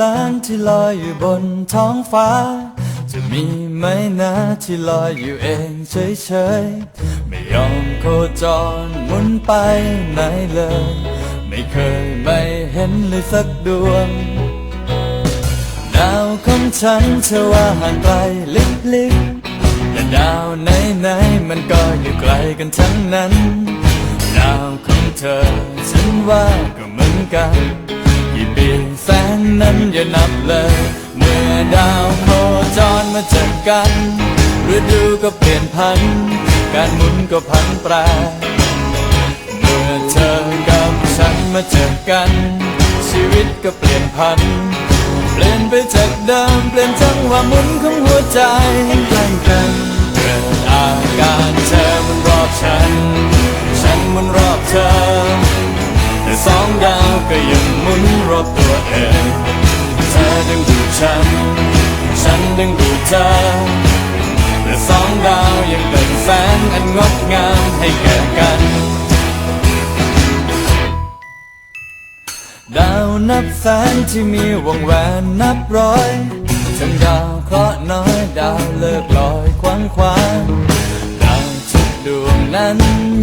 ล้านที่ลอยอยู่บนท้องฟ้า จะมีไหมนะที่ลอยอยู่เองเฉยๆ ไม่ยอมโคจรหมุนไปไหนเลย ไม่เคยไม่เห็นเลยสักดวง ดาวของฉันเชื่อว่าห่างไกลลิบๆแต่ดาวไหนๆมันก็อยู่ไกลกันทั้งนั้น ดาวของเธอฉันว่าก็เหมือนกัน กี่ปีแสนนั้นอย่านับเลย เมื่อดาวโคจรมาเจอกันฤดูก็เปลี่ยนพัน การหมุนก็พันแปร เมื่อเธอกับฉันมาเจอกัน ชีวิตก็เปลี่ยนพัน เปลี่ยนไปจากเดิมเปลี่ยนจังหวะหมุนของหัวใจให้ใกล้กันเกิดอาการเธอมันรอบฉัน ฉันดึงดูดเธอแต่สองดาวยังเป็นแสงอันงดงามให้แก่กัน ดาวนับแสนที่มีวงแหวนนับร้อยทั้งดาวเคราะห์น้อยดาวเลิกลอยควันควางดาวทุกดวงนั้น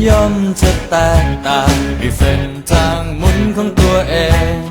ย่อมจะแตกต่างในเส้นทางหมุนของตัวเอง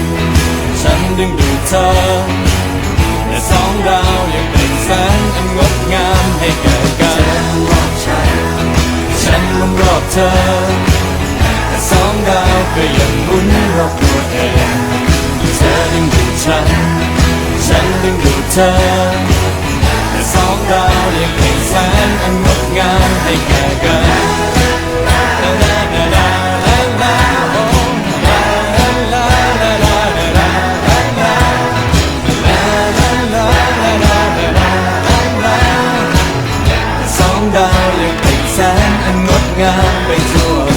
ดึงดูดเธอแต่สองดาวยังเป็นแสงอันงดงามให้แก่กันฉันมันรอบเธอแต่สองดาวก็ยังหมุนรอบตัวเองเธอดึงดูดฉันฉันดึงดูดเธอแต่สองดาวยังเป็นแสงอันงดงามให้แก่กัน sao lượng ánh sáng anh ngọt ngào bay rùa.